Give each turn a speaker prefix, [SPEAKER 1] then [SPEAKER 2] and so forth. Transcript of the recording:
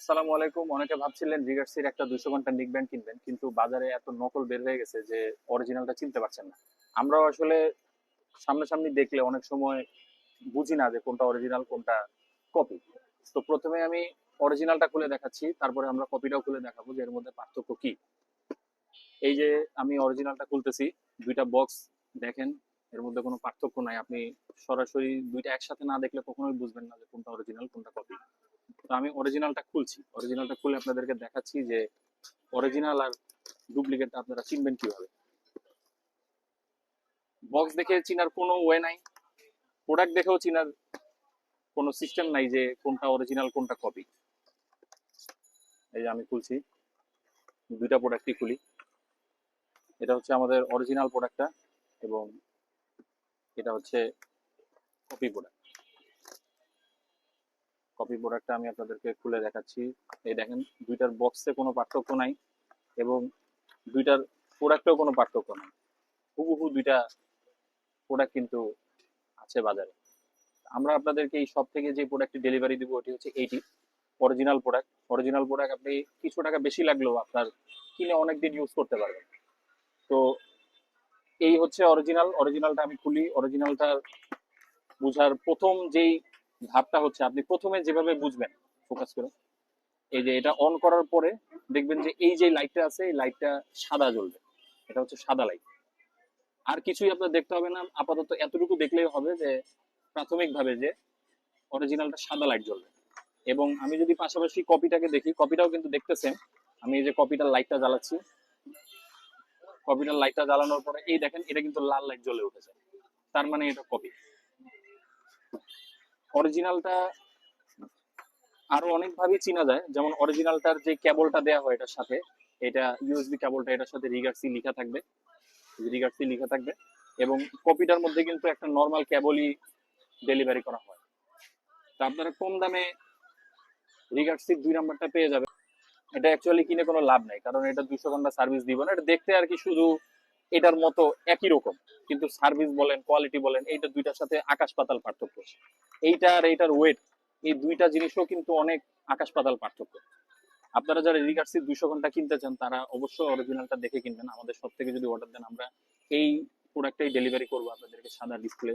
[SPEAKER 1] আসসালামু আলাইকুম। অনেকে ভাবছিলেন রিগার্সির একটা দুশো ঘণ্টা নিক ব্যান্ড কিনবেন, কিন্তু বাজারে এত নকল বের হয়ে গেছে যে অরিজিনালটা চিনতে পারছেন না। আমরাও আসলে সামনাসামনি দেখলে অনেক সময় বুঝি না যে কোনটা অরিজিনাল কোনটা কপি তো প্রথমে আমি অরিজিনালটা খুলে দেখাচ্ছি, তারপরে আমরা কপিটাও খুলে দেখাবো যে এর মধ্যে পার্থক্য কি। এই যে আমি অরিজিনালটা খুলতেছি, দুইটা বক্স দেখেন, এর মধ্যে কোনো পার্থক্য নাই। আপনি সরাসরি দুইটা একসাথে না দেখলে কখনোই বুঝবেন না যে কোনটা অরিজিনাল কোনটা কপি তো আমি অরিজিনালটা খুলছি। অরিজিনালটা খুলে আপনাদেরকে দেখাচ্ছি যে অরিজিনাল আর ডুপ্লিকেটটা আপনারা চিনবেন কীভাবে। বক্স দেখে চিনার কোনো ওয়ে নাই। প্রোডাক্ট দেখেও চিনার কোনো সিস্টেম নাই যে কোনটা অরিজিনাল কোনটা কপি এই যে আমি খুলছি। দুইটা প্রোডাক্টই খুলি। এটা হচ্ছে আমাদের অরিজিনাল প্রোডাক্টটা এবং এটা হচ্ছে কপি প্রোডাক্ট কপি প্রোডাক্টটা আমি আপনাদেরকে খুলে দেখাচ্ছি। এই দেখেন, দুইটার বক্সে কোনো পার্থক্য নাই এবং দুইটার প্রোডাক্টেও কোনো পার্থক্য নাই। হুবহু দুইটা প্রোডাক্ট কিন্তু আছে বাজারে। আমরা আপনাদেরকে এই সব থেকে যে প্রোডাক্টটি ডেলিভারি দিব, ওটি হচ্ছে এইটি অরিজিনাল প্রোডাক্ট অরিজিনাল প্রোডাক্ট আপনি কিছু টাকা বেশি লাগলেও আপনার কিনে অনেক দিন ইউজ করতে পারবেন। তো এই হচ্ছে অরিজিনাল অরিজিনালটা আমি খুলি। অরিজিনালটা বুঝার প্রথম যেই ধাপটা হচ্ছে আপনি প্রথমে যেভাবে বুঝবেন ফোকাস করে, এই যে এটা অন করার পরে দেখবেন যে এই যে লাইটটা আছে, এই লাইটটা সাদা জ্বলবে। এটা হচ্ছে সাদা লাইট আর কিছুই আপনার দেখতে হবে না, আপাতত এতটুকু দেখলেই হবে যে প্রাথমিকভাবে যে অরিজিনালটা সাদা লাইট জ্বলবে। এবং আমি যদি পাশাপাশি কপিটাকে দেখি কপিটাও কিন্তু দেখতেছেন, আমি এই যে কপিটার লাইটটা জ্বালাচ্ছি। কপিটার লাইটটা জ্বালানোর পরে, এই দেখেন, এটা কিন্তু লাল লাইট জ্বলে উঠেছে। তার মানে এটা কপি অরিজিনালটা আরও অনেক ভাবে চিনা যায়। যেমন অরিজিনালটার যে কেবলটা দেয়া হয় এটার সাথে, এটা ইউএসবি কেবলটা এটার সাথে রিগার্সি লেখা থাকবে। রিগার্সি লেখা থাকবে। এবং কপিটার মধ্যে কিন্তু একটা নর্মাল কেবলই ডেলিভারি করা হয়। তা আপনারা কম দামে রিগার্সির দুই নাম্বারটা পেয়ে যাবে এটা অ্যাকচুয়ালি কিনে কোনো লাভ নাই, কারণ এটা দুশো ঘণ্টা সার্ভিস দিব না। এটা দেখতে আর কি শুধু এটার মতো একই রকম। কিন্তু সার্ভিস বলেন কোয়ালিটি বলেন, এইটা দুইটার সাথে আকাশ পাতাল পার্থক্য। এইটা আর এইটার ওয়েট এই দুইটা জিনিসও কিন্তু অনেক আকাশ পাতাল পার্থক্য। আপনারা যারা রিগার্সি দুইশো ঘণ্টা কিনতে চান, তারা অবশ্যই অরিজিনালটা দেখে কিনবেন। আমাদের সব থেকে যদি অর্ডার দেন, আমরা এই প্রোডাক্টটাই ডেলিভারি করব আপনাদেরকে সাদা ডিসপ্লে